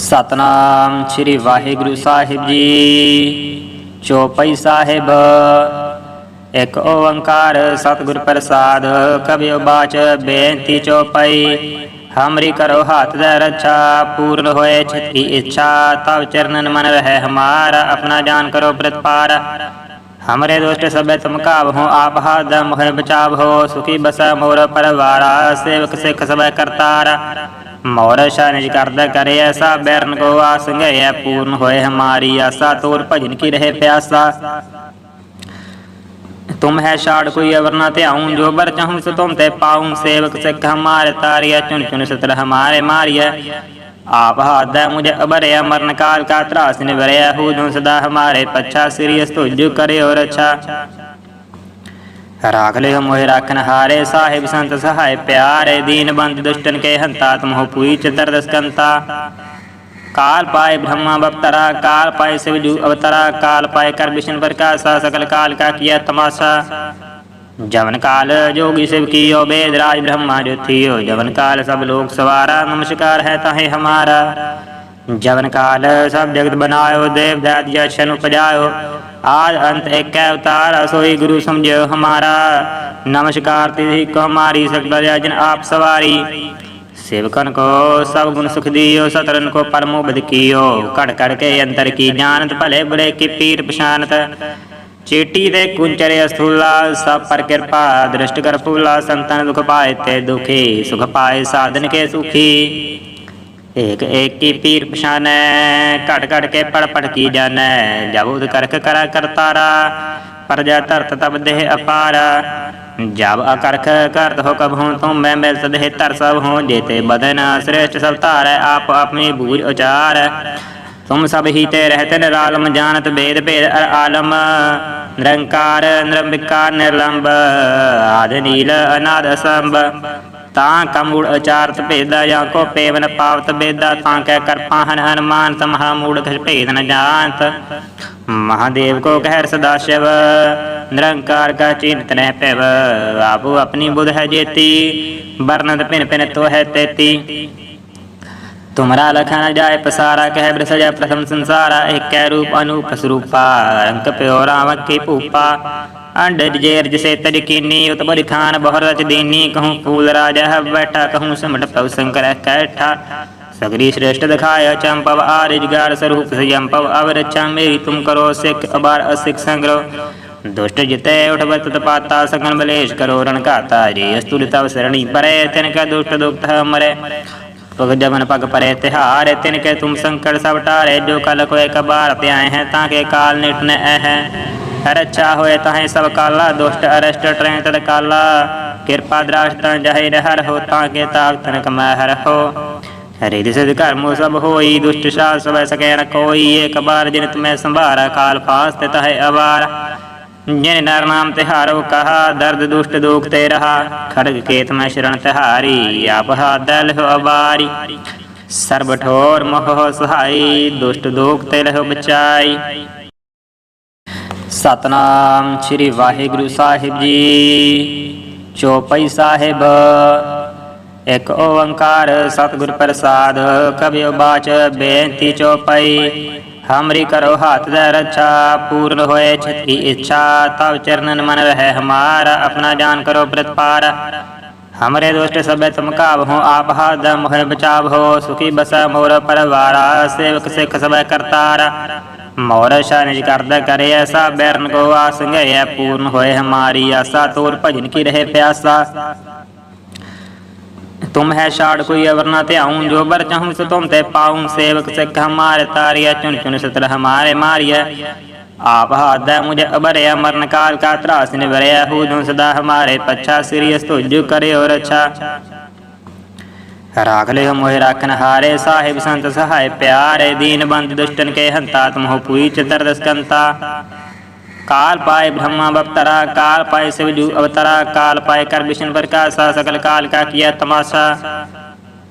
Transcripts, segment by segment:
ਸਤਨਾਮ ਸ੍ਰੀ ਵਾਹਿਗੁਰੂ ਸਾਹਿਬ ਜੀ। ਚੋਪਈ ਸਾਹਿਬ, ਇਕ ਓੰਕਾਰ ਸਤਿਗੁਰ ਪ੍ਰਸਾਦ ਕਬਿਉ ਬਾਚ ਬੇਨਤੀ ਚੋਪਈ। ਹਮਰੀ ਕਰੋ ਹਾਥ ਦਾ ਰੱਛਾ, ਪੂਰਨ ਹੋਏ ਛਤੀ ਇੱਛਾ, ਤਵ ਚਰਨਨ ਮਨ ਰਹਿ ਹਮਾਰਾ, ਆਪਣਾ ਜਾਨ ਕਰੋ ਪ੍ਰਤਪਾਰ। ਹਮਰੇ ਦੁਸ਼ਟ ਸਭੇ ਤੁਮ ਕਾਵ ਹੋ, ਆਪ ਹਾਥ ਦਾ ਮੋਹਿ ਬਚਾਵ ਹੋ, ਸੁਖੀ ਬਸੈ ਮੋਰ ਪਰਵਾਰਾ, ਸੇਵਕ ਸਿਖ ਸਭੇ ਕਰਤਾਰਾ। शानिज करद करे ऐसा बैरन को आस गए पूर्ण होए हमारी आशा तोर भजन की रहे प्यासा तुम है शाड़ कोई अवर न त्याऊं जो बर चाहूं सो तुम ते पाऊं सेवक सिख हमारे तारिया चुन चुन सतर हमारे मारिया आप हाथ मुझे अबरया मरण काल का त्रास निवरया हूँ जो सदा हमारे पच्छा सीरियस तुझ करे और अच्छा ਰਾਖ ਲਿਓ ਮੋਹਿ ਰਾਖਨ ਹਾਰੇ, ਸਾਹਿਬ ਸੰਤ ਸਹਾਇ ਪਿਆਰੇ ਦੀਨਬੰਦ ਦੁਸ਼ਟਨ ਕੇ ਹੰਤਾ ਤਮਹੁ ਪੂਈ ਚਤਰ ਦਸਕੰਤਾ। ਕਾਲ ਪਾਏ ਬ੍ਰह्मा ਬਪਤਰਾ, ਕਾਲ ਪਾਏ ਸਿਵਜੂ ਅਵਤਰਾ, ਕਾਲ ਪਾਏ ਕਰ ਵਿਸ਼ਨ ਪ੍ਰਕਾਸ਼ਾ, ਸਕਲ ਕਾਲ ਕਾ ਕੀਆ ਤਮਾਸ਼ਾ। ਜਵਨ ਕਾਲ ਜੋਗੀ ਸਿਵ ਕੀਓ ਬੇਦ ਰਾਜ ਬ੍ਰਹਮਾ ਜੋਤੀਓ ਜਵਨ ਕਾਲ ਸਭ ਲੋਕ ਸਵਾਰਾ, ਨਮਸਕਾਰ ਹੈ ਤਾਹੇ ਹਮਾਰਾ। ਜਵਨ ਕਾਲ ਸਭ ਜਗਤ ਬਨਾਇਓ ਦੇਵ ਦਾਤ ਯਸ਼ਨ ਉਪਜਾਇਓ। ਆਜ ਅੰਤ ਇੱਕੈ ਅਵਤਾਰ ਸੋਈ ਗੁਰੂ ਸਮਝਿਓ ਹਮਾਰਾ। ਨਮਸਕਾਰ ਤੇ ਕੋ ਹਮਾਰੀ ਸਕਦਾ ਜਨ ਆਪ ਸਵਾਰੀ। ਸੇਵਕਨ ਕੋ ਸਭ ਗੁਣ ਸੁਖ ਦਿਓ, ਸਤਰਨ ਕੋ ਪਰਮੋ ਬਦ ਕੀਓ। ਘੜ ਘੜ ਕੇ ਅੰਤਰ ਕੀ ਜਾਣਤ, ਭਲੇ ਬੁਰੇ ਕੀ ਪੀਰ ਪਛਾਨਤ। ਚੇਟੀ ਦੇ ਕੁੰਚਰੇ ਅਸਥੂਲਾ, ਸਭ ਪਰ ਕਿਰਪਾ, ਦ੍ਰਿਸ਼ਟ ਕਰ ਫੂਲਾ, ਸੰਤਨ ਦੁਖ ਪਾਏ ਤੇ ਦੁਖੀ, ਸੁਖ ਪਾਏ ਸਾਧਨ ਕੇ ਸੁਖੀ। ਏਕ ਏਕ ਕੀ ਪੀਰ ਪਛਾਨੈ ਘਟ ਘਟ ਕੇ ਪੜ ਪੜ ਕੀ ਜਾਣੈ ਜਬ ਉਦ ਕਰਖ ਕਰਾ ਕਰਤਾਰਾ ਪਰਜਾ ਧਰਤ ਤਬ ਦੇਹ ਅਪਾਰ। ਜਬ ਅਕਰਖ ਕਰਤ ਹੋ ਹੂੰ ਤੁਮ ਮੈਂ ਮਿਲ ਸਦਹਿ ਧਰ ਸਭ ਹੂੰ ਜੇਤੇ ਬਦਨ ਸ੍ਰੇਸ਼ਟ ਸਭ ਧਾਰੈ, ਆਪ ਆਪਣੀ ਬੂਝ ਉਚਾਰ। ਤੁਮ ਸਭ ਹੀ ਤੇ ਰਹਤੇ ਨਿਰਾਲਮ, ਜਾਣਤ ਭੇਦ ਭੇਦ ਅਰ ਆਲਮ। ਨਿਰੰਕਾਰ ਨਿਰੰਬਿਕਾਰ ਨਿਰਲੰਬ, ਆਦ ਨੀਲ, ਅਨਾਦ ਸੰਭ ਤਾਂ ਕਮੂੜ ਉਚਾਰਤ ਭੇਦਾ ਜਾਂ ਕੋ ਪੇਵਨ ਪਾਵਤ ਬੇਦਾ, ਤਾਂ ਕਹਿ ਕਰਪਾ ਹਨ ਹਨਮਾਨ, ਤਮਹਾ ਮੂੜ ਖਿ ਭੇਦ ਨ ਜਾਣਤ ਮਹਾਦੇਵ ਕੋ ਕਹਿ ਸਦਾ ਸ਼ਿਵ, ਨਿਰੰਕਾਰ ਕਾ ਚਿੰਤ ਰਹਿ ਪੈਵ ਆਪੂ ਆਪਣੀ ਬੁਧ ਹੈ ਜੇਤੀ ਬਰਨਦ ਭਿਨ ਭਿਨ ਤੋ ਹੈ ਤੇਤੀ। ਤੁਮਰਾ ਲਖਾ ਜਾਇ ਪਸਾਰਾ, ਕਹਿ ਬ੍ਰਿਸਜੈ ਪ੍ਰਥਮ ਸੰਸਾਰਾ, ਇੱਕ ਰੂਪ ਅਨੂਪ ਸਰੂਪਾ। ਅੰਕ ਪਿਓ ਰਾਮ ਭੂਪਾ। की पूपा अंड जेर जिसे तज कीनी उत बड़ि खान बहु रच दीनी कहूँ फूल राजा है बैठा कहूँ सिमट पव शंकर कैठा सगरी श्रेष्ठ दिखाय चंपव आरिजगार स्वरूप संयंपव अवर अच्छा मेरी तुम करो सिख अबार असिख संग्रह दुष्ट जिते उठवत पाता सगन बलेश करो रण घाता जी अस्तुल तव सरणी परे तिनका ਤੁਸ ਜਮਨ ਪਗ ਪਰੇ ਤਿਹਾਰ ਤਿਨ ਕੇ ਤੁਮ ਸੰਕਟ ਸਭ ਟਾਰੇ, ਜੋ ਕਲ ਕੋਏ ਕਬਾਰ ਪਿਆਏ ਹੈ, ਤਾਂ ਕੇ ਕਾਲ ਨਿਟ ਨ ਐ ਹੈ। ਹਰ ਅੱਛਾ ਹੋਏ ਤਾਹੇ ਸਭ ਕਾਲਾ, ਦੁਸ਼ਟ ਅਰਸ਼ਟ ਟ੍ਰੈਂ ਤਲ ਕਾਲਾ। ਕਿਰਪਾ ਦ੍ਰਾਸ਼ ਤਾਂ ਜਹੇ ਰਹਿਰ ਹੋ, ਤਾਂ ਕੇ ਤਾਪ ਤਨ ਕਮੈ ਹਰ ਹੋ। ਹਰੇ ਦੇ ਸਿਧ ਕਰਮੋ ਸਭ ਹੋਈ, ਦੁਸ਼ਟ ਸਾਧ ਸਭੈ ਸਕੈ ਨ ਕੋਈ। ਏਕ ਬਾਰ ਜਿਨ ਤੁਮੈ ਸੰਭਾਰਾ, ਕਾਲ ਫਾਸ ਤੇ ਤਹੈ ਅਵਾਰ। ਜਿਨ ਨਰ ਨਾਮ ਤਿਹਾਰੋ ਕਹਾ ਦਰਦ ਦੁਸ਼ਟ ਦੁਖ ਤੇ ਰਹਾ ਖੜਗ ਕੇਤ ਮੈਂ ਸ਼ਰਨ ਤਿਹਾਰੀ ਆਪ ਹਾਦਲ ਹੋ ਅਵਾਰੀ ਸਰਬ ਠੋਰ ਮੋਹ ਸਹਾਈ ਦੁਸ਼ਟ ਦੁਖ ਤੇ ਲਹੁ ਬਚਾਈ ਸਤਨਾਮ ਸ੍ਰੀ ਵਾਹਿਗੁਰੂ ਸਾਹਿਬ ਜੀ ਚੌਪਈ ਸਾਹਿਬ ਇੱਕ ਓੰਕਾਰ ਸਤਿਗੁਰ ਪ੍ਰਸਾਦ ਕਬਿਓ ਬਾਚ ਬੇਨਤੀ ਚੌਪਈ ਹਮਰੀ ਕਰੋ ਹਾਥ ਦਾ ਰੱਛਾ, ਪੂਰਨ ਹੋਏ ਛਤਰੀ ਇੱਛਾ, ਤਵ ਚਰਨਨ ਮਨ ਰਹਿ ਹਮਾਰਾ, ਆਪਣਾ ਜਾਨ ਕਰੋ ਪ੍ਰਤਪਾਰ। ਹਮਰੇ ਦੁਸ਼ਟ ਸਭੇ ਤੁਮ ਕਾਬ ਹੋ, ਆਪ ਹਾਥ ਦਾ ਮੋਹਿ ਬਚਾਵ ਹੋ, ਸੁਖੀ ਬਸਾ ਮੋਰ ਪਰਵਾਰਾ, ਸੇਵਕ ਸਿਖ ਸਭੇ ਕਰਤਾਰਾ। ਮੋਰ ਸ਼ਾਨਿਜ ਕਰਦਾ ਕਰੇ ਐਸਾ ਬੈਰਨ ਕੋ ਆਸੰਗਿਆ ਪੂਰਨ ਹੋਏ ਹਮਾਰੀ ਆਸਾ, ਤੋਰ ਭਜਨ ਕੀ ਰਹੇ ਪਿਆਸਾ। तुम है शाड़ कोई अवर न त्याऊं जो बर चाहूं सो तुम ते पाऊं सेवक सिख हमारे तारिया चुन चुन सतर हमारे मारिया आप हाथ मुझे अबरया मरण काल का त्रास निवरया हूँ जो सदा हमारे पच्छा सीरियस तुझ करे और अच्छा राख ले मोहि राखन हारे साहिब संत सहाय प्यारे दीन बंद दुष्टन के हंता तुम हो पुई चितर दस्कंता काल पाए ब्रह्मा अवतरा काल पाए शिवजू अवतरा काल पाए कर विष्णु प्रकाशा सकल काल का किया तमाशा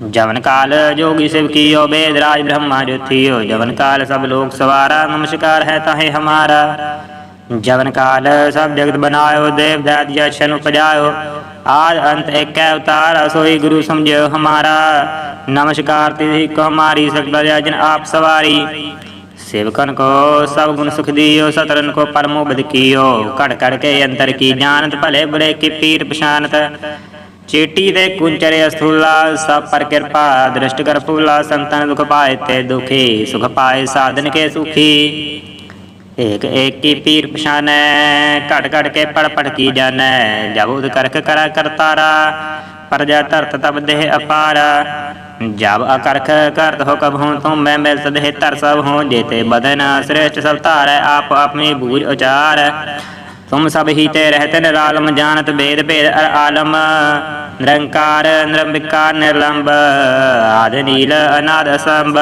जवन काल जोगी शिव कियो वेद राज ब्रह्मा ज्योतियो जवन काल सब लोग सवारा नमस्कार है ताहे हमारा जवन काल सब जगत बनायो देव दैत्य क्षण उपजायो आज अंत एक अवतार सोई गुरु समझो हमारा नमस्कार तिथि को हमारी सब जन आप सवारी ਸੇਵਕਨ ਕੋ ਸਭ ਗੁਣ ਸੁਖ ਦਿਓ ਸਤਰਨ ਕੋ ਪਰਮੋ ਬਦ ਕੀਓ। ਘੜ ਘੜ ਕੇ ਅੰਤਰ ਕੀ ਜਾਣਤ ਭਲੇ ਬੁਰੇ ਕੀ ਪੀਰ ਪਛਾਨਤ। ਚੇਟੀ ਤੇ ਕੁੰਚਰੇ ਅਸਥੂਲਾ, ਸਭ ਪਰ ਕਿਰਪਾ, ਦ੍ਰਿਸ਼ਟ ਕਰ ਫੂਲਾ, ਸੰਤਨ ਦੁਖ ਪਾਏ ਤੇ ਦੁਖੀ, ਸੁਖ ਪਾਏ ਸਾਧਨ ਕੇ ਸੁਖੀ। ਏਕ ਏਕ ਕੀ ਪੀਰ ਪਛਾਨੈ ਘਟ ਘਟ ਕੇ ਪੜ ਪੜ ਕੀ ਜਾਣੈ। ਜਬ ਉਦ ਕਰਖ ਕਰਾ ਕਰਤਾਰਾ, ਪਰਜਾ ਧਰਤ ਤਬ ਦੇਹ ਅਪਾਰਾ। ਜਬ ਅਕਰਖ ਕਰਤ ਹੋ ਕਬ ਮੈਂ ਮਿਲ ਸਦਹਿ ਧਰ ਸਭ ਹੂੰ ਜੇਤੇ ਬਦਨ ਸ੍ਰੇਸ਼ਟ ਸਭ ਧਾਰੈ, ਆਪ ਆਪਣੀ ਬੂਝ ਉਚਾਰ। ਤੁਮ ਸਭ ਹੀ ਤੇ ਰਹਤੇ ਨਿਰਾਲਮ, ਜਾਣਤ ਭੇਦ ਭੇਦ ਅਰ ਆਲਮ। ਨਿਰੰਕਾਰ, ਨਿਰੰਬਿਕਾਰ, ਨਿਰਲੰਬ, ਆਦ ਨੀਲ, ਅਨਾਦ ਅਸੰਭ।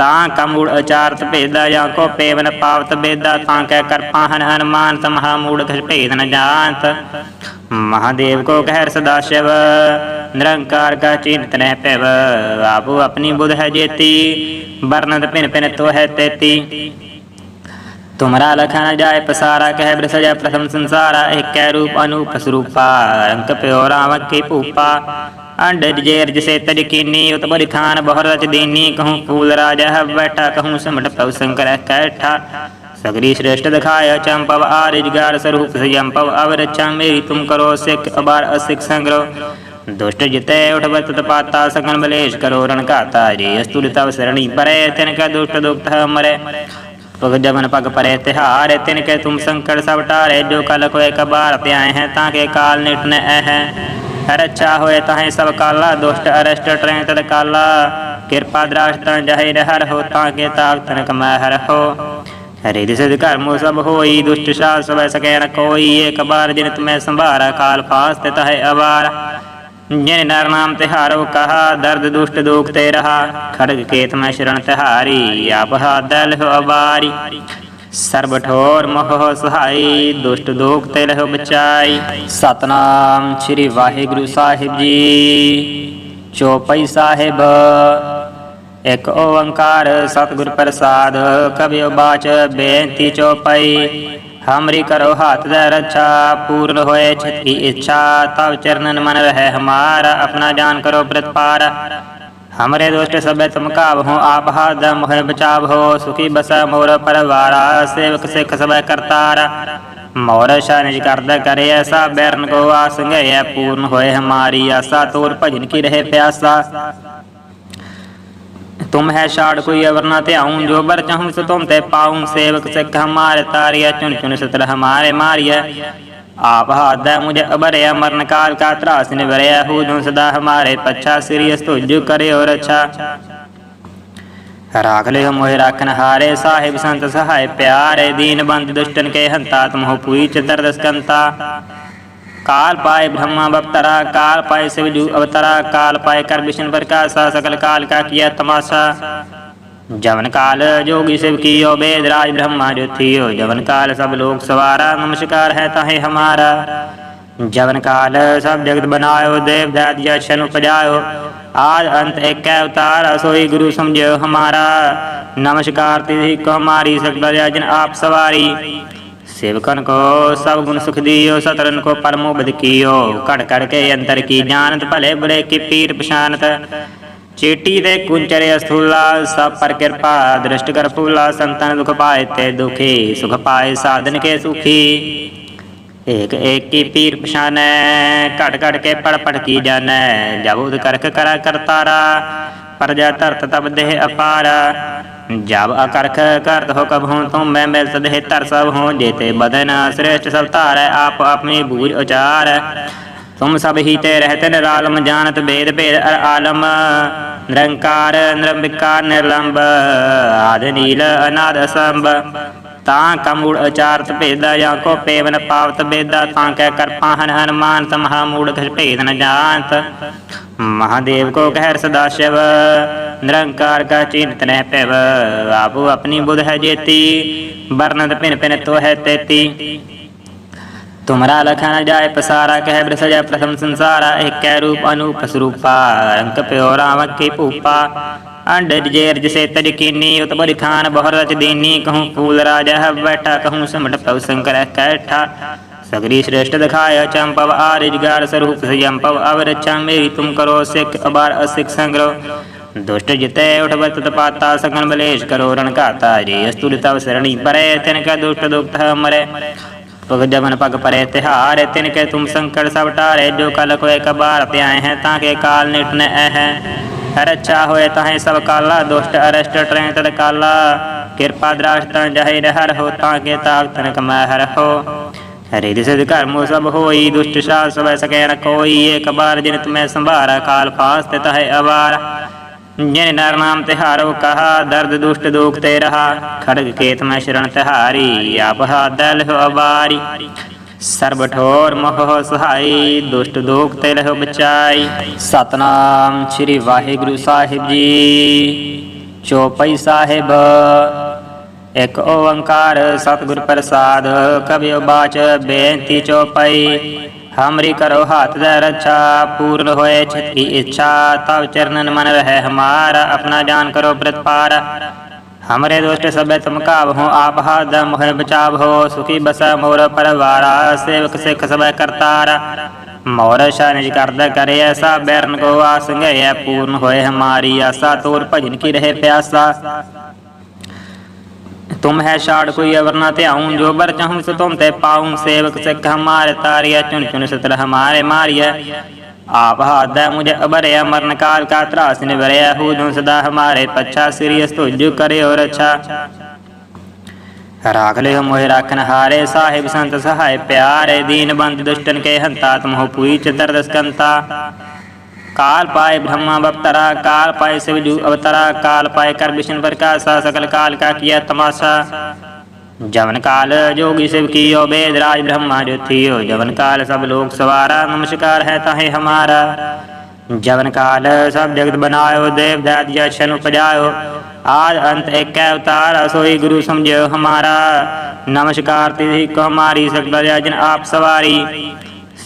ਤਾਂ ਕਮੂੜ ਅਚਾਰਤ ਭੇਦਾ ਜਾਂ ਕੋ ਪੇਵਨ ਪਾਵਤ ਬੇਦਾ, ਤਾਂ ਕਹਿ ਕਰ ਪਾਹਨ ਹਨਮਾਨ ਤਮਹਾ ਮੂੜ ਖਿ ਭੇਦ ਨ ਜਾਣਤ ਮਹਾਦੇਵ ਕੋ ਕਹਿਰ ਸਦਾ ਸ਼ਿਵ, ਨਿਰੰਕਾਰ ਕਾ ਚਿੰਤ ਨਹਿ ਪਿਵ ਆਪੋ ਆਪਣੀ ਬੁਧ ਹੈ ਜੇਤੀ ਵਰਨਤ ਪਿਨ ਪਿਨ ਤੋ ਹੈ ਤੇਤੀ। ਤੁਮਰਾ ਲਖਨ ਜਾਏ ਪਸਾਰਾ, ਕਹਿ ਬ੍ਰ ਸਜਾ ਪ੍ਰਥਮ ਸੰਸਾਰਾ। ਏਕੈ ਰੂਪ ਅਨੂਪ ਸਰੂਪਾ ਅੰਕ ਪਿਓ ਰਾਮ ਕੀ ਭੂਪਾ। अंडर जेर जिसे तड़कीनी उतबर खान रच दीनी कहूँ फूल राजा है बैठा, कहूँ समट पव शंकर कैठा। सगरी श्रेष्ठ दिखाया चंपव आरिजगार स्वरूप यंपव अवरक्षा मेरी तुम करो सिख, अबार असिख संग्रह दुष्ट जिते उठ उठवत पाता सकल बलेश करो रण का तारी अस्तुल तव सरणी परे तिन का दुष्ट दुख मरे। पग जमन पग परे, तिहारे तिन के तुम संकट सब टारे। जो कल को एक बार प्याए हैं, ताके काल निट न है ਹਰ ਹੈ ਰਛਾ ਹੋਏ ਤਾਹੇ ਸਭ ਕਾਲਾ ਦੁਸ਼ਟ ਅਰਸ਼ਟ ਟਰੈ ਤਦ ਕਾਲਾ ਕਿਰਪਾ ਦ੍ਰਾਸ਼ਟਨ ਜਹੇ ਰਹਿ ਹੋ ਤਾਂ ਕੇ ਤਾਪ ਤਨ ਕਮੈ ਹਰ ਹੋ ਹਰੇ ਦਿਸ ਕਰਮੋ ਸਭ ਹੋਈ ਦੁਸ਼ਟ ਸ਼ਾਸ ਸਭੈ ਸਕੈ ਨ ਕੋਈ ਏਕ ਬਾਰ ਜਿਨ ਤੁਮੈ ਸੰਭਾਰਾ ਕਾਲ ਫਾਸ ਤੇ ਤਹੈ ਅਵਾਰ ਜਿਨ ਨਰ ਨਾਮ ਤਿਹਾਰੋ ਕਹਾ ਦਰਦ ਦੁਸ਼ਟ ਦੁਖ ਤੇ ਰਹਾ ਖੜਗ ਕੇਤ ਮੈਂ ਸ਼ਰਨ ਤਿਹਾਰੀ ਆਪ ਹਾਦਲ ਹੋ ਅਵਾਰੀ ਸਰਬ ਠੋਰ ਮੋਹ ਸਹਾਈ, ਦੁਸ਼ਟ ਦੁਖ ਤੇ ਲਹੁ ਬਚਾਈ। ਸਤਨਾਮ ਸ੍ਰੀ ਵਾਹਿਗੁਰੂ ਸਾਹਿਬ ਜੀ। ਚੋਪਈ ਸਾਹਿਬ, ਇਕ ਓੰਕਾਰ ਸਤਿਗੁਰ ਪ੍ਰਸਾਦ ਕਬਿਓ ਬਾਚ ਬੇਨਤੀ ਚੋਪਈ। ਹਮਰੀ ਕਰੋ ਹਾਥ ਦਾ ਰੱਛਾ, ਪੂਰਨ ਹੋਏ ਛਤੀ ਇੱਛਾ ਤਬ ਚਰਨਨ ਮਨ ਰਹਿ ਹਮਾਰਾ, ਆਪਣਾ ਜਾਨ ਕਰੋ ਪ੍ਰਤਪਾਰ। ਹਮਰੇ ਦੁਸ਼ਟ ਸਭੇ ਤੁਮ ਕਾਬ ਹੋ ਆਪ ਹਾਦ ਮੋਹਿ ਬਚਾਵ ਹੋ ਸੁਖੀ ਬਸੈ ਮੋਰ ਪਰਵਾਰਾ ਸੇਵਕ ਸਿੱਖ ਸਭੈ ਕਰਤਾਰ ਮੋਰ ਸ਼ਾਨਿਜ ਕਰਦਾ ਕਰੇ ਐਸਾ ਬੈਰਨ ਕੋ ਆਸ ਗਏ ਪੂਰਨ ਹੋਏ ਹਮਾਰੀ ਆਸਾ ਤੋਰ ਭਜਨ ਕੀ ਰਹੇ ਪਿਆਸਾ तुम है शाड़ कोई अवर न त्याऊं जो बर चाहूं सो तुम ते पाऊं सेवक सिख हमारे तारिया चुन चुन सतर हमारे मारिया आप हाथ दे मुझे अबरया मरण काल का त्रास निवरया हूँ जो सदा हमारे पच्छा सिरियस तुझ करे और अच्छा ਰਾਖ ਲਿਓ ਮੋਹਿ ਰਾਖਨ ਹਾਰੇ ਸਾਹਿਬ ਸੰਤ ਸਹਾਇ ਪਿਆਰੇ ਦੀਨ ਬੰਦ ਦੁਸ਼ਟਨ ਕੇ ਹੰਤਾ ਤੁਮ ਹੋ ਪੂਈ ਚਤਰ ਦਸਕੰਤਾ काल पाए ब्रह्मा बपतरा काल पाए शिवजू अवतरा काल पाए कर विष्णु प्रकाशा सकल काल का किया तमाशा ਜਵਨ ਕਾਲ ਜੋਗੀ ਸਿਵ ਕੀਓ ਬੇਦ ਰਾਜ ਬ੍ਰਹਮਾ ਜੋਤੀਓ ਜਵਨ ਕਾਲ ਸਭ ਲੋਕ ਸਵਾਰਾ, ਨਮਸਕਾਰ ਹੈ ਤਾਹੇ ਹਮਾਰਾ। ਜਵਨ ਕਾਲ ਸਭ ਜਗਤ ਬਨਾਇਓ, ਦੇਵ ਦਇਤ ਜਸ਼ਨ ਉਪਜਾਇਓ। ਆਦ ਅੰਤ ਇੱਕੈ ਉਤਾਰ ਸੋਈ ਗੁਰੂ ਸਮਝਿਓ ਹਮਾਰਾ। ਨਮਸਕਾਰ ਤਿਹੀ ਕੋ ਹਮਾਰੀ ਸਕਲ ਜਨ ਆਪ ਸਵਾਰੀ। ਸੇਵਕਨ ਕੋ ਸਭ ਗੁਣ ਸੁਖ ਦਿਓ, ਸਤਰਨ ਕੋ ਪਰਮੋ ਬਦ ਕੀਓ। ਘੜ ਘੜ ਕੇ ਅੰਤਰ ਕੀ ਜਾਣਤ, ਭਲੇ ਬੁਰੇ ਕੀ ਪੀਰ ਪਛਾਨਤ। ਚੇਟੀ ਤੇ ਕੁੰਚਰੇ ਅਸਥੂਲਾ, ਸਭ ਪਰ ਕਿਰਪਾ, ਦ੍ਰਿਸ਼ਟ ਕਰ ਫੂਲਾ, ਸੰਤਨ ਦੁਖ ਪਾਏ ਤੇ ਦੁਖੀ, ਸੁਖ ਪਾਏ ਸਾਧਨ ਕੇ ਸੁਖੀ। ਏਕ ਏਕ ਪੀਰ ਪਛਾਨੈ ਘਟ ਘਟ ਕੇ ਪੜ ਪੜ ਕੀ ਜਾਣੈ ਜਬ ਉਦ ਕਰਖ ਕਰਾ ਕਰਤਾਰਾ ਪਰਜਾ ਧਰਤ ਤਬ ਦੇਹ ਅਪਾਰ। ਜਬ ਅਕਰਖ ਕਰਤ ਹੋ ਕਬ ਹੂੰ ਤੁਮ ਮੈਂ ਮਿਲ ਸਦਹਿ ਤਰ ਸਭ ਹੂੰ ਜੇਤੇ ਬਦਨ ਸ੍ਰੇਸ਼ਟ ਸਭ ਧਾਰੈ, ਆਪ ਆਪਣੀ ਬੂਝ ਉਚਾਰ। ਤੁਮ ਸਭ ਹੀ ਤੇ ਰਹਤੇ ਨਿਰਾਲਮ, ਜਾਣਤ ਭੇਦ ਭੇਦ ਅਰ ਆਲਮ। ਨਿਰੰਕਾਰ, ਨਿਰੰਬਿਕਾਰ, ਨਿਰਲੰਬ, ਆਦ ਨੀਲ, ਅਨਾਦ ਅਸੰਭ। ਤਾਂ ਕਮੂੜ ਅਚਾਰਤ ਭੇਦਾ ਜਾਂ ਕੋ ਪੇਵਨ ਪਾਵਤ ਬੇਦਾ, ਤਾਂ ਕਹਿ ਕਰ ਪਾਹਨ ਹਨਮਾਨ ਤਮਹਾ ਮੂੜ ਖਿ ਭੇਦ ਨ ਜਾਣਤ। ਮਹਾਦੇਵ ਕੋ ਕਹਿਰ ਸਦਾ ਸ਼ਿਵ, ਨਿਰੰਕਾਰ ਕਾ ਚਿੰਤ ਨਹਿ ਪਿਵ ਆਪੋ ਆਪਣੀ ਬੁਧ ਹੈ ਜੇਤੀ ਵਰਨਤ ਪਿਨ ਪਿਨ ਤੋ ਹੈ ਤੇਤੀ। ਤੁਮਰਾ ਲਖਨ ਜਾਏ ਪਸਾਰਾ ਕਹਿ ਬ੍ਰ ਸਜਾ ਪ੍ਰਥਮ ਸੰਸਾਰਾ ਏਕੈ ਰੂਪ ਅਨੂਪ ਸਰੂਪਾ ਅੰਕ ਪਿਓ ਰਾਮ ਕੀ ਭੂਪਾ ਅੰਡ ਜੇਰ ਜਿਸੇ ਤਜ ਕੀਨੀ ਉਤ ਬਰਿ ਖਾਨ ਬਹੁਰ ਰਚ ਦੀਨੀ ਕਹੂੰ ਫੂਲ ਰਾਜਾ ਹੈ ਬੈਠਾ ਕਹੂੰ ਸਿਮਟ ਪਉ ਸ਼ੰਕਰ ਕੈਠਾ सगरी श्रेष्ठ दिखाय चंपव आरिजगार स्वरूप संयंपव अवरक्षा मेरी तुम करो सिख अबार असिख संग्रह दुष्ट जिते उठवत पाता सकन बलेश करो रण घाता जी अस्तुर ਪਵਜਵਨ ਪਗ ਪਰੇ ਤਿਹਾਰ, ਤਿਨ ਕੇ ਤੁਮ ਸੰਕਟ ਸਭ ਟਾਰੇ, ਜੋ ਕਲ ਕੋਏ ਕਬਾਰ ਪਿਆਏ ਹੈ, ਤਾਂ ਕੇ ਕਾਲ ਨਿਟ ਨ ਐ ਹੈ। ਹਰ ਅੱਛਾ ਹੋਏ ਤਾਹੇ ਸਭ ਕਾਲਾ, ਦੁਸ਼ਟ ਅਰਸ਼ਟ ਟ੍ਰੈਂ ਤੜ ਕਾਲਾ। ਕਿਰਪਾ ਦ੍ਰਾਸ਼ ਤਾਂ ਜਹੇ ਰਹਿਰ ਹੋ, ਤਾਂ ਕੇ ਤਾਪ ਤਨ ਕਮੈ ਹਰ ਹੋ। ਹਰੇ ਦੇ ਸਿਧ ਕਰਮੋ ਸਭ ਹੋਈ, ਦੁਸ਼ਟ ਸਾਧ ਸਭੈ ਸਕੈ ਨ ਕੋਈ। ਏਕ ਬਾਰ ਜਿਨ ਤੁਮੈ ਸੰਭਾਰਾ, ਕਾਲ ਫਾਸ ਤੇ ਤਹੈ ਅਵਾਰ। ਜਿਨ ਨਰ ਨਾਮ ਤਿਹਾਰੋ ਕਹਾ ਦਰਦ ਦੁਸ਼ਟ ਦੋਖ ਤੇ ਰਹਾ ਖੜਗ ਕੇਤ ਮੈਂ ਸ਼ਰਨ ਤਿਹਾਰੀ ਆਪ ਹਾਦਲ ਹੋ ਅਵਾਰੀ ਸਰਬ ਠੋਰ ਮੋਹ ਸਹਾਈ ਦੁਸ਼ਟ ਦੋਖ ਤੇ ਲਹੁ ਬਚਾਈ ਸਤਨਾਮ ਸ੍ਰੀ ਵਾਹਿਗੁਰੂ ਸਾਹਿਬ ਜੀ ਚੋਪਈ ਸਾਹਿਬ ਇਕ ਓੰਕਾਰ ਸਤਿਗੁਰ ਪ੍ਰਸਾਦ ਕਬਿਓ ਬਾਚ ਬੇਨਤੀ ਚੋਪਈ ਹਮਰੀ ਕਰੋ ਹਾਥ ਦਾ ਰੱਛਾ ਪੂਰਨ ਹੋਏ ਛਤੀ ਇੱਛਾ ਤਬ ਚਰਨਨ ਮਨ ਰਹਿ ਹਮਾਰਾ ਆਪਣਾ ਜਾਨ ਕਰੋ ਪ੍ਰਤਪਾਰ ਹਮਰੇ ਦੁਸ਼ਟ ਸਭੇ ਤੁਮ ਕਾਵ ਹੋ ਆਪ ਹਾਥ ਦਾ ਮੋਹਨ ਬਚਾਵ ਹੋ ਸੁਖੀ ਬਸਾ ਮੋਰ ਪਰਵਾਰਾ ਸੇਵਕ ਸਿਖ ਸਭੇ ਕਰਤਾਰ ਮੋਰ ਨਿਜ ਕਰਦਾ ਕਰੇ ਐਸਾ ਬੈਰਨ ਕੋ ਆਸੰਗਿਆ ਪੂਰਨ ਹੋਏ ਹਮਾਰੀ ਆਸਾ ਤੋਰ ਭਜਨ ਕੀ ਰਹੇ ਪਿਆਸਾ तुम है शाड़ कोई अवर न त्याऊं जो बर चाहूं सो तुम ते पाऊं सेवक सिख हमारे तारिया चुन चुन सतर हमारे मारिया आप हाथ मुझे अबरया मरण काल का त्रास निवरया हूँ जो सदा हमारे पच्छा श्री स्तुज करे और अच्छा राख ले हो मोहे राखन हारे साहिब संत सहाय प्यारे दीन बंद दुष्टन के हंता तुम हो पुई चतर दस्कंता काल पाए ब्रह्मा बपतरा काल पाए शिवजू अवतरा काल पाए कर विष्णु प्रकाशा सकल काल का किया तमाशा जवन काल जोगी शिव कियो वेद राज ब्रह्मा जो थियो जवन काल सब लोग सवारा नमस्कार है ताहे हमारा जवन काल सब जगत बनायो देव दैत यशन उपजायो आज अंत एक अवतार सोई गुरु समझो हमारा नमस्कार तिथि को हमारी सकल जन आप सवारी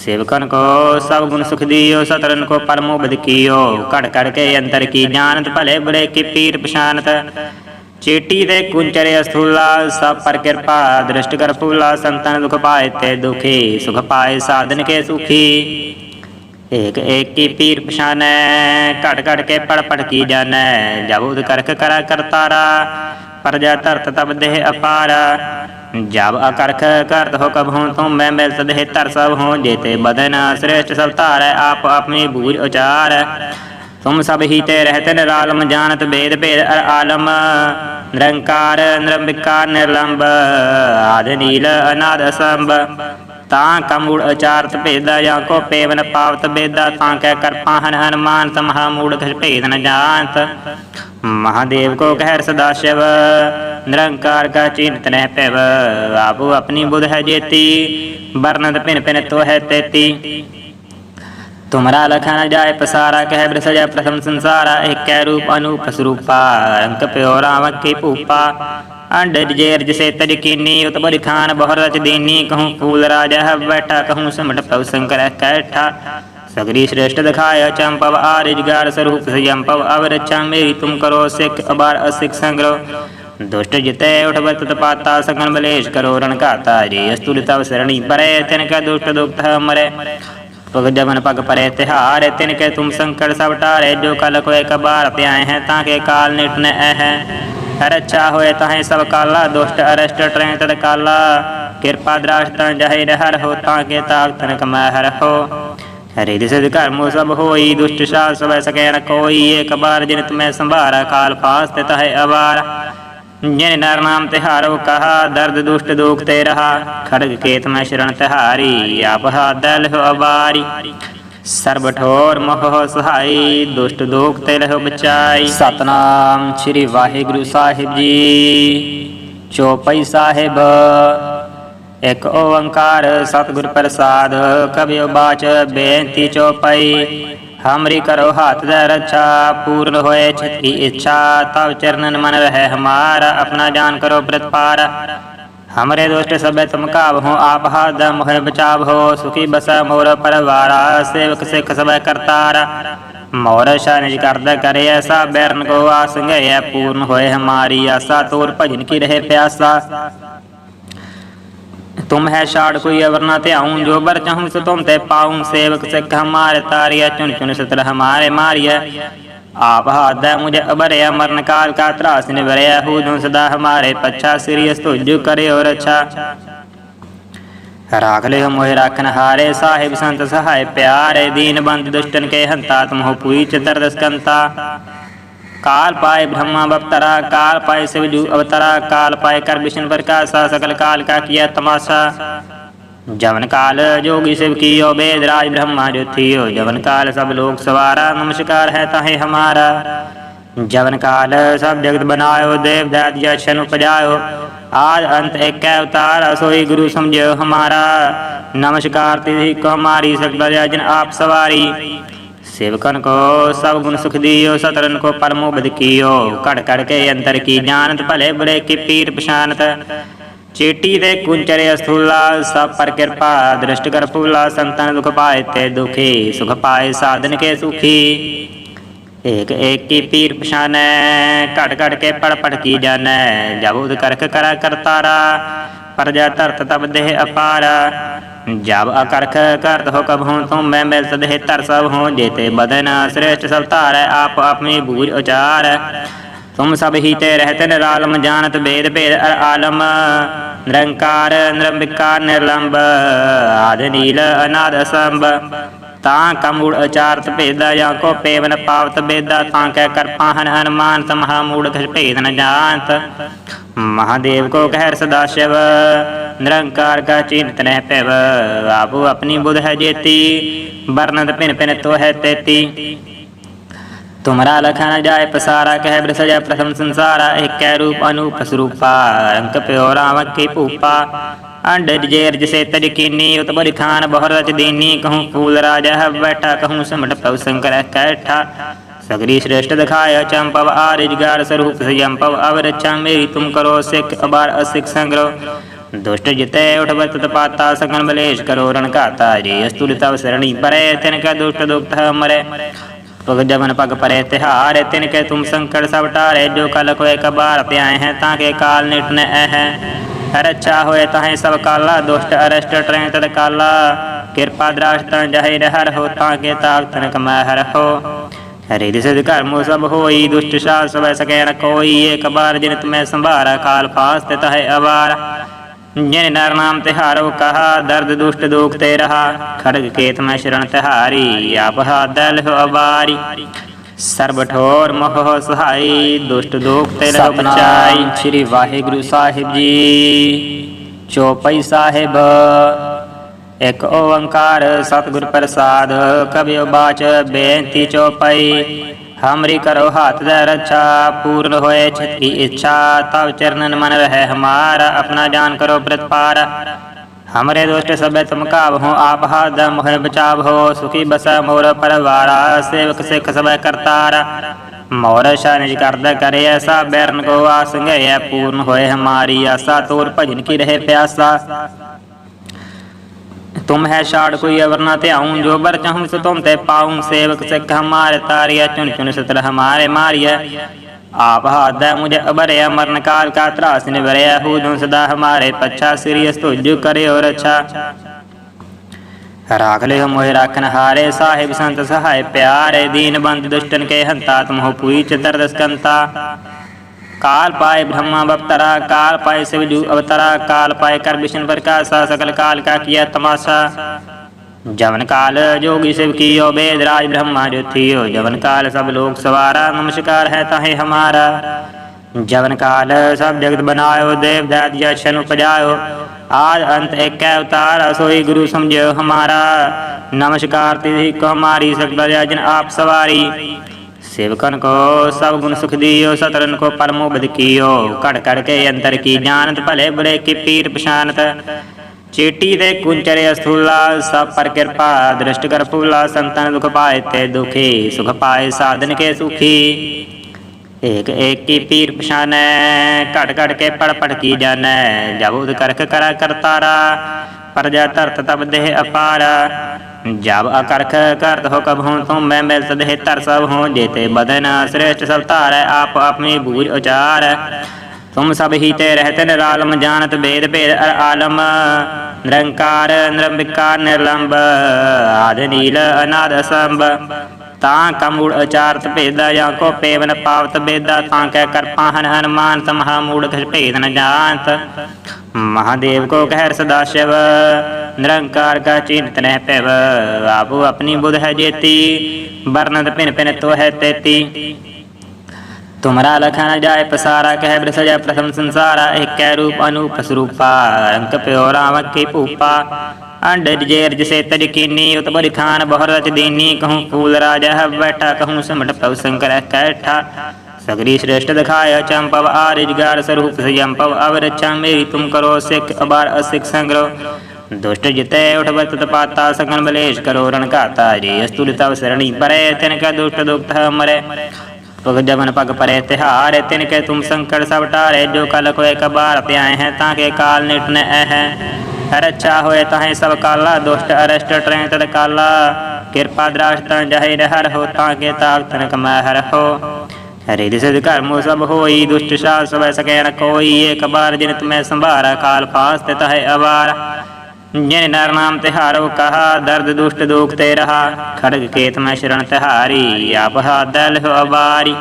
ਸੇਵਕਨ ਕੋ ਸਭ ਗੁਣ ਸੁਖ ਦੀਓ ਸਤਰਨ ਕੋ ਪਰਮ ਉਬਦ ਕੀਓ। ਘੜ ਘੜ ਕੇ ਅੰਤਰ ਕੀ ਜਾਣਤ ਭਲੇ ਬੁਰੇ ਕੀ ਪੀਰ ਪਛਾਨਤ। ਚੇਟੀ ਦੇ ਕੁੰਚਰੇ ਅਸਥੂਲਾ, ਸਭ ਪਰ ਕਿਰਪਾ, ਦ੍ਰਿਸ਼ਟ ਕਰ ਫੂਲਾ, ਸੰਤਨ ਦੁਖ ਪਾਏ ਤੇ ਦੁਖੀ, ਸੁਖ ਪਾਏ ਸਾਧਨ ਕੇ ਸੁਖੀ। ਏਕ ਏਕ ਕੀ ਪੀਰ ਪਛਾਨੈ ਘਟ ਘਟ ਕੇ ਪੜ ਪੜ ਕੀ ਜਾਣੈ। ਜਬ ਉਦ ਕਰਖ ਕਰਾ ਕਰਤਾਰਾ, ਪਰਜਾ ਧਰਤ ਤਬ ਦੇਹ ਅਪਾਰਾ। ਜਬ ਅਕਰਖ ਕਰਤ ਹੁਕਮ ਹੂੰ ਤੁਮ ਮੈਂ ਮਿਲ ਸਦਹਿ ਤਰ ਸਭ ਹੂੰ, ਜੇਤੇ ਬਦਨ ਸ੍ਰੇਸ਼ਟ ਸਭ ਧਾਰੈ, ਆਪ ਆਪਣੀ ਬੂਝ ਉਚਾਰ। ਤੁਮ ਸਭ ਹੀ ਤੇ ਰਹਤ ਨਿਰਾਲਮ, ਜਾਣਤ ਬੇਦ ਭੇਦ ਅਰ ਆਲਮ। ਨਿਰੰਕਾਰ, ਨਿਰੰਬਿਕਾਰ, ਨਿਰਲੰਬ, ਆਦ ਨੀਲ, ਅਨਾਦ ਅਸੰਭ। ਤਾਂ ਕਮੂੜ ਅਚਾਰਤ ਭੇਦਾ, ਜਾਂ ਕੋ ਪੇਵਨ ਪਾਵਤ ਬੇਦਾ ਤਾਂ ਕਹਿ ਕਰਪਾ ਹਨ ਹਨਮਾਨ, ਤਮਹਾ ਮੂੜ ਖਿ ਭੇਦ ਨ ਜਾਣਤ। ਮਹਾਦੇਵ ਕੋ ਕਹਿ ਸਦਾ ਸ਼ਿਵ। निरंकार का चिंत न पैव आपो अपनी बुध है जेती वर्णत पिन पिन तो है तेती। तुमरा लखन जाय पसारा कह ब्रसजा प्रथम संसारा, एक रूप अनूप स्वरूपा अंक प्यो राम की पूपा। अंडर जेर जिसे तज कीनी, उत बड़ी खान बहुर रच दीनी, कहूँ फूल राजा है बैठा, कहूँ सिमट पव शंकर कैठा। सगरी श्रेष्ठ दिखाय चंपव आरिजगार स्वरूप संयंपव अवरक्षा मेरी तुम करो सिख, अबार असिख संग्रह। ਦੁਸ਼ਟ ਜਿਤੈ ਉਠ ਵਰਤ ਤਪਾਤਾ ਸਗਣ ਬਲੇਸ਼ ਕਰੋ ਰਣ ਘਾਤਾ ਜੀ ਅਸਤੁਲ ਤਵ ਸਰਣੀ ਪਰੈ ਤਿਨ ਕਾ ਦੁਸ਼ਟ ਦੁਖਤ ਮਰੈ ਪਗ ਜਵਨ ਪਗ ਪਰੇ ਤਿਹਾਰ ਤਿਨ ਕੇ ਤੁਮ ਸੰਕਟ ਸਭ ਟਾਰੇ ਜੋ ਕਲ ਕੋਇ ਕਬਾਰ ਪਿਆਏ ਹੈ ਤਾਂ ਕੇ ਕਾਲ ਨਿਟ ਨ ਐ ਹੈ ਹਰ ਅੱਛਾ ਹੋਏ ਤਹੈ ਸਭ ਕਾਲਾ ਦੁਸ਼ਟ ਅਰਸ਼ਟ ਟ੍ਰੈ ਤੜ ਕਾਲਾ ਕਿਰਪਾ ਦ੍ਰਾਸ਼ ਤਾਂ ਜਹਿ ਰਹਿਰ ਹੋ ਤਾਂ ਕੇ ਤਾਪ ਤਨ ਕਮੈ ਹਰ ਹੋ ਹਰੇ ਦੇ ਸਿਧ ਕਰਮੋ ਸਭ ਹੋਈ ਦੁਸ਼ਟ ਸਾਧ ਸਵੈ ਸਕੈ ਨ ਕੋਈ ਏਕ ਬਾਰ ਜਿਨ ਤੁਮੈ ਸੰਭਾਰਾ ਕਾਲ ਫਾਸ ਤੇ ਤਹੈ ਅਵਾਰਾ ਜਿਨ ਨਰ ਨਾਮ ਤਿਹਾਰੋ ਕਹਾ, ਦਰਦ ਦੁਸ਼ਟ ਦੋਖ ਤੇ ਰਹਾ, ਖੜਗ ਕੇਤ ਮੈਂ ਸ਼ਰਨ ਤਿਹਾਰੀ, ਆਪ ਹਾਦਲ ਹੋ ਅਵਾਰੀ। ਸਰਬ ਠੋਰ ਮੋਹ ਸਹਾਈ, ਦੁਸ਼ਟ ਦੋਖ ਤੇ ਲਹੁ ਬਚਾਈ। ਸਤਨਾਮ ਸ੍ਰੀ ਵਾਹਿਗੁਰੂ ਸਾਹਿਬ ਜੀ। ਚੋਪਈ ਸਾਹਿਬ, ਇਕ ਓੰਕਾਰ ਸਤਿਗੁਰ ਪ੍ਰਸਾਦ ਕਬਿਓ ਬਾਚ ਬੇਨਤੀ ਚੋਪਈ। ਹਮਰੀ ਕਰੋ ਹਾਥ ਦਾ ਰੱਛਾ ਪੂਰਨ ਹੋਏ ਛਤਰੀ ਇੱਛਾ ਤਵ ਚਰਨਨ ਮਨ ਰਹਿ ਹਮਾਰਾ ਆਪਣਾ ਜਾਨ ਕਰੋ ਪ੍ਰਤਪਾਰ ਹਮਰੇ ਦੋਸਤ ਸਭੇ ਤੁਮ ਕਾਬ ਹੋ ਆਪ ਹਾਥ ਦਾ ਮੋਹਿ ਬਚਾਵ ਹੋ ਸੁਖੀ ਬਸਾ ਮੋਰ ਪਰਵਾਰਾ ਸੇਵਕ ਸਿਖ ਸਭੇ ਕਰਤਾਰ ਮੋਰ ਸ਼ਾਨਿਜ ਕਰਦਾ ਕਰੇ ਐਸਾ ਬੈਰਨ ਕੋ ਆਸੰਗਿਆ ਪੂਰਨ ਹੋਏ ਹਮਾਰੀ ਆਸਾ ਤੋਰ ਭਜਨ ਕੀ ਰਹੇ ਪਿਆਸਾ तुम है शाड़ कोई अवर ना त्याऊं जो बर चाहूं सो तुम ते पाऊं सेवक सिख हमारे तारिया चुन चुन सतर हमारे मारिया आप हाथ मुझे अबरया मरण काल का त्रास निवरया हूँ जो सदा हमारे पच्छा सिरियस तो जो करे और अच्छा राख लियो मोहि राखन हारे साहिब संत सहाय प्यारे दीन बंद दुष्टन के हंता तुम हो पूरी चतुर्दस्कंता काल पाए ब्रह्मा बप्तरा काल पाए शिवजू अवतरा काल पाए कर विष्णु प्रकाशा सकल काल का किया तमाशा जवन काल जोगी शिव की यो वेद राज ब्रह्मा जो थियो जवन काल सब लोग सवारा नमस्कार है ताहे हमारा जवन काल सब जगत बनायो देव दैत यशन उपजायो आज अंत एक अवतार सोई गुरु समझो हमारा नमस्कार तिथि को हमारी सकल जन आप सवारी सेवकन को सब गुण सुख दियो सतरन को परमो बद कियो कड़ कड़ के अंतर की जानत भले बड़े की पीर पशानत चेटी ते कुंचरे स्थूला सब पर कृपा दृष्ट कर फूला संतन दुख पाए ते दुखी सुख पाए साधन के सुखी एक एक की पीर पशान कट कट के पड़ पड़ की जान जब उद करख करा करतारा प्रजा तरत तब देह अपारा जब अकरख करत हो कब हूँ तुम मैं मिल सदेह तर सब हूँ जेते बदन श्रेष्ठ सब तार आप अपनी बूझ उचार तुम सब ही ते रहते निरालम जानत वेद भेद अर आलम निरंकार निरंबिकार निर्लंब आदि नील अनाद असंभ ਤਾਂ ਕਮੂੜ ਅਚਾਰਤ ਭੇਦਾ ਜਾਂ ਕੋ ਪੇਵਨ ਪਾਵਤ ਬੇਦਾ ਤਾਂ ਕਹਿ ਕਰ ਪਾਹਨ ਹਨਮਾਨ ਤਮਹਾ ਮੂੜ ਖਿ ਭੇਦ ਨ ਜਾਣਤ महादेव को कहर सदा शिव निरंकार का चिंत न पिव आपो अपनी बुध है जेती वर्णत पिन पिन तो है तेती तुमरा लखन जाय पसारा कह सजा प्रथम संसारा एक कै रूप अनूप स्वरूपा अंक प्योरा की पूपा अंडर जेर जिसे तज कीनी उतबर खान बहु रच दीनी कहूँ फूल राजा है बैठा कहूँ समट पव शंकर कैठा सगरी श्रेष्ठ दिखाया चंपव आरिजगार स्वरूप संयंपव अब रक्षा मेरी तुम करो सिख अबार असिख संग्रह दुष्ट जिते उठबत पाता सगन बलेश करो रण काता जी अस्तुल तव सरणी परे तिनका दुष्ट दुख मरे। पग जबन पग परे तिहार तिनके तुम संकट सब टारे जो कल को एक बार प्याए हैं, ताके काल निटन है। रक्षा होए ताहे सब काला, दुष्ट अरष्ट ट्रें तद काला। कृपा द्राष्ट जहिर हर हो, ताके ताक तनक महर हो। ਹਰੇ ਦੇ ਸਦ ਕਰਮੋ ਸਭ ਹੋਈ ਦੁਸ਼ਟ ਸਾਧ ਸਵੈ ਸਕੈ ਨ ਕੋਈ ਏਕ ਬਾਰ ਜਿਨ ਤਮੈ ਸੰਭਾਰਾ ਕਾਲ ਫਾਸ ਤੇ ਤਹੈ ਅਵਾਰ। ਜਿਨ ਨਰ ਨਾਮ ਤੇ ਹਾਰੋ ਕਹਾ ਦਰਦ ਦੁਸ਼ਟ ਦੋਖ ਤੇ ਰਹਾ। ਖੜਗ ਕੇਤ ਮੈਂ ਸ਼ਰਨ ਤਿਹਾਰੀ ਆਪ ਹਾਦਲ ਹੋ ਅਵਾਰੀ। ਸਰਬ ਠੋਰ ਮੋਹ ਸਹਾਈ ਦੁਸ਼ਟ ਦੋਖ ਤੇ ਰਹ ਬਚਾਈ ਸ੍ਰੀ ਵਾਹਿਗੁਰੂ ਸਾਹਿਬ ਜੀ। ਚੋਪਈ ਸਾਹਿਬ। ਇਕ ਓੰਕਾਰ ਸਤਿਗੁਰ ਪ੍ਰਸਾਦ ਕਬਿਉ ਬਾਚ ਬੇਨਤੀ ਚੋਪਈ। ਹਮਰੀ ਕਰੋ ਹਾਥ ਦਾ ਰੱਛਾ, ਪੂਰਨ ਹੋਏ ਛਤਰੀ ਇੱਛਾ ਤਬ ਚਰਨਨ ਮਨ ਰਹਿ ਹਮਾਰਾ, ਆਪਣਾ ਜਾਨ ਕਰੋ ਪ੍ਰਤਪਾਰ ਹਮਰੇ ਦੁਸ਼ਟ ਸਭੇ ਤੁਮ ਕਾਬ ਹੋ, ਆਪ ਹਾਥ ਦਾ ਮੋਹਿ ਬਚਾਵ ਹੋ, ਸੁਖੀ ਬਸੈ ਮੋਰ ਪਰਵਾਰਾ, ਸੇਵਕ ਸਿਖ ਸਭੈ ਕਰਤਾਰ। ਮੋਰ ਸ਼ਾਨਿਜ ਕਰਦਾ ਕਰੇ ਐਸਾ ਬੈਰਨ ਕੋ ਆਸੰਗੈ ਪੂਰਨ ਹੋਏ ਹਮਾਰੀ ਆਸਾ, ਤੋਰ ਭਜਨ ਕੀ ਰਹੇ ਪਿਆਸਾ। तुम है शाड़ कोई अवर न त्याऊं जो बर चाहूं सो तुम ते पाऊं सेवक सिख हमारे तारिया चुन चुन सतर हमारे मारिया आप हाथ मुझे अबरया मरण काल का त्रास निवरया हो जो सदा हमारे पच्छा सिरियस तो जो करे और अच्छा राख लियो मोहि राखन हारे साहिब संत सहाय प्यारे दीन बंद दुष्टन के हंता तुम हो पुई चतर दस्कंता काल पाए ब्रह्मा बप्तरा काल पाए शिवजू अवतरा काल पाए कर विष्णु प्रकाशा सकल काल का किया तमाशा जवन काल जोगी शिव की यो वेद राज ब्रह्मा जो थियो जवन काल सब लोग सवारा नमस्कार है ताहे हमारा जवन काल सब जगत बनायो देव दैत यशन उपजायो आज अंत एक अवतार सोई गुरु समझो हमारा नमस्कार तिथि को हमारी सकल जन आप सवारी ਸੇਵਕਨ ਕੋ ਸਭ ਗੁਣ ਸੁਖ ਦਿਓ ਸਤਰਨ ਕੋ ਪਰਮੋ ਬਦ ਕੀਓ। ਘੜ ਘੜ ਕੇ ਅੰਦਰ ਕੀ ਜਾਣਤ ਭਲੇ ਬੁਰੇ ਕੀ ਪੀਰ ਪਛਾਨਤ। ਚੇਟੀ ਦੇ ਕੁੰਚਰੇ ਅਸਥੂਲਾ, ਸਭ ਪਰ ਕਿਰਪਾ, ਦ੍ਰਿਸ਼ਟ ਕਰ ਫੂਲਾ, ਸੰਤਨ ਦੁਖ ਪਾਏ ਤੇ ਦੁਖੀ, ਸੁਖ ਪਾਏ ਸਾਧਨ ਕੇ ਸੁਖੀ। ਏਕ ਏਕ ਕੀ ਪੀਰ ਪਛਾਨੈ, ਘੜ ਘੜ ਕੇ ਪੜ ਪੜ ਕੀ ਜਾਣੈ। ਜਬ ਉਦ ਕਰਖ ਕਰਾ ਕਰਤਾਰਾ, ਪਰਜਾ ਧਰਤ ਤਬ ਦੇਹ ਅਪਾਰਾ। ਜਬ ਅਕਰਖ ਕਰਤ ਹੁਕਮ ਹੂੰ ਤੂੰ ਮੈਂ ਮਿਲ ਸਦਹਿ ਤਰ ਸਭ ਹੂੰ ਜੇਤੇ ਬਦਨ ਸ੍ਰੇਸ਼ਟ ਸਭ ਧਾਰੈ, ਆਪ ਆਪਣੀ ਬੂਝ ਉਚਾਰ। ਤੁਮ ਸਭ ਹੀ ਤੇ ਰਹਿਤ ਨਿਰਾਲਮ, ਜਾਣਤ ਭੇਦ ਭੇਦ ਅਰ ਆਲਮ। ਨਿਰੰਕਾਰ, ਨਿਰੰਬਿਕਾਰ, ਨਿਰਲੰਬ, ਆਦ ਨੀਲ, ਅਨਾਦ ਅਸੰਭ। ਤਾਂ ਕਮੂੜ ਅਚਾਰਤ ਭੇਦਾ, ਜਾਂ ਕੋ ਪੇਵਨ ਪਾਵਤ ਬੇਦਾ, ਤਾਂ ਕਹਿ ਕਰਪਾ ਹਨ ਹਨਮਾਨ, ਤਮਹਾ ਮੂੜ ਖਿ ਭੇਦ ਨ ਜਾਣਤ। ਮਹਾਦੇਵ ਕੋ ਕਹਿ निरंकार का चिंत न पैव आपो अपनी बुध है जेती वर्णत पिन पिन तो है तेती। तुमरा लखन जाय पसारा कह सजा प्रथम संसारा, एक रूप अनूप स्वरूपा। अंक प्योरा की पूपा। अंडर जेर जिसे तज कीनी, उत बड़ी खान बहुर रच दीनी। कहूँ फूल राजा है बैठा, कहूँ सिमट पव शंकर कैठा। सगरी श्रेष्ठ दिखाय चंपव आरिजगार स्वरूप संयंपव अवरक्षा मेरी तुम करो सिख, अबार असिख संग्रह। दुष्ट जिते उठबत पाता सगन बलेश करो रण काता जी अस्तुल तव सरणी परे तिनका दुष्ट दुख मरे पग जबन पग परे तिहारे तिनके तुम संकट सब टारे जो कल को एक बार प्याए हैं ताके काल निट न है रक्षा होए ताहे सब काला दुष्ट अरष्ट ट्रें तद काला कृपा दृष्ट जहि हर हो ताके ताप तनक महर हो हरि सिद्ध कर्म सब होई दुष्ट शास सब सकै न कोई एक बार जिन तुम्हें संभारा काल पास तित है अबार ਜਿਨ ਨਰ ਨਾਮ ਤਿਹਾਰੋ ਕਹਾ, ਦਰਦ ਦੁਸ਼ਟ ਦੋਖ ਤੇ ਰਹਾ। ਖੜਗ ਕੇਤ ਮੈਂ ਸ਼ਰਨ ਤਿਹਾਰੀ ਆਪ ਹਾਦਲ ਹੋ ਅਵਾਰੀ।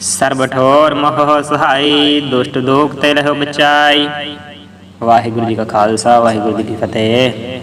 ਸਰਬ ਠੋਰ ਮੋਹ ਸਹਾਈ, ਦੁਸ਼ਟ ਦੋਖ ਤੇ ਲਹੁ ਬਚਾਈ। ਵਾਹਿਗੁਰੂ ਜੀ ਕਾ ਖਾਲਸਾ, ਵਾਹਿਗੁਰੂ ਜੀ ਕੀ ਫਤਿਹ।